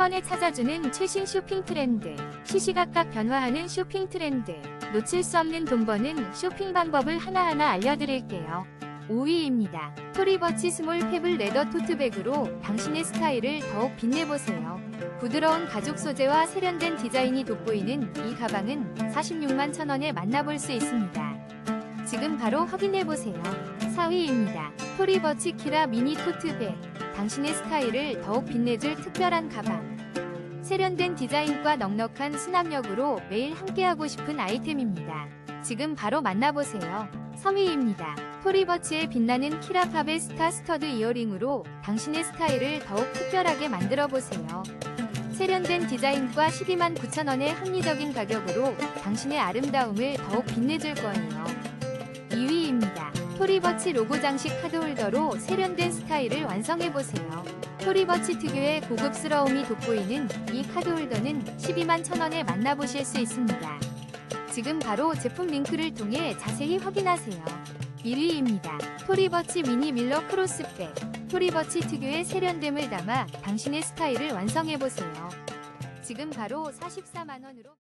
번에 찾아주는 최신 쇼핑 트렌드, 시시각각 변화하는 쇼핑 트렌드, 놓칠 수 없는 돈 버는 쇼핑 방법을 하나하나 알려드릴게요. 5위입니다. 토리버치 스몰 페블 레더 토트백으로 당신의 스타일을 더욱 빛내보세요. 부드러운 가죽 소재와 세련된 디자인이 돋보이는 이 가방은 46만 천원에 만나볼 수 있습니다. 지금 바로 확인해보세요. 4위입니다. 토리버치 키라 미니 토트백. 당신의 스타일을 더욱 빛내줄 특별한 가방. 세련된 디자인과 넉넉한 수납력으로 매일 함께하고 싶은 아이템입니다. 지금 바로 만나보세요. 3위입니다. 토리버치의 빛나는 키라팝의 스타 스터드 이어링으로 당신의 스타일을 더욱 특별하게 만들어보세요. 세련된 디자인과 12만 9천원의 합리적인 가격으로 당신의 아름다움을 더욱 빛내줄 거예요. 2위입니다. 토리버치 로고 장식 카드홀더로 세련된 스타일을 완성해보세요. 토리버치 특유의 고급스러움이 돋보이는 이 카드홀더는 12만 천원에 만나보실 수 있습니다. 지금 바로 제품 링크를 통해 자세히 확인하세요. 1위입니다. 토리버치 미니 밀러 크로스백. 토리버치 특유의 세련됨을 담아 당신의 스타일을 완성해보세요. 지금 바로 44만원으로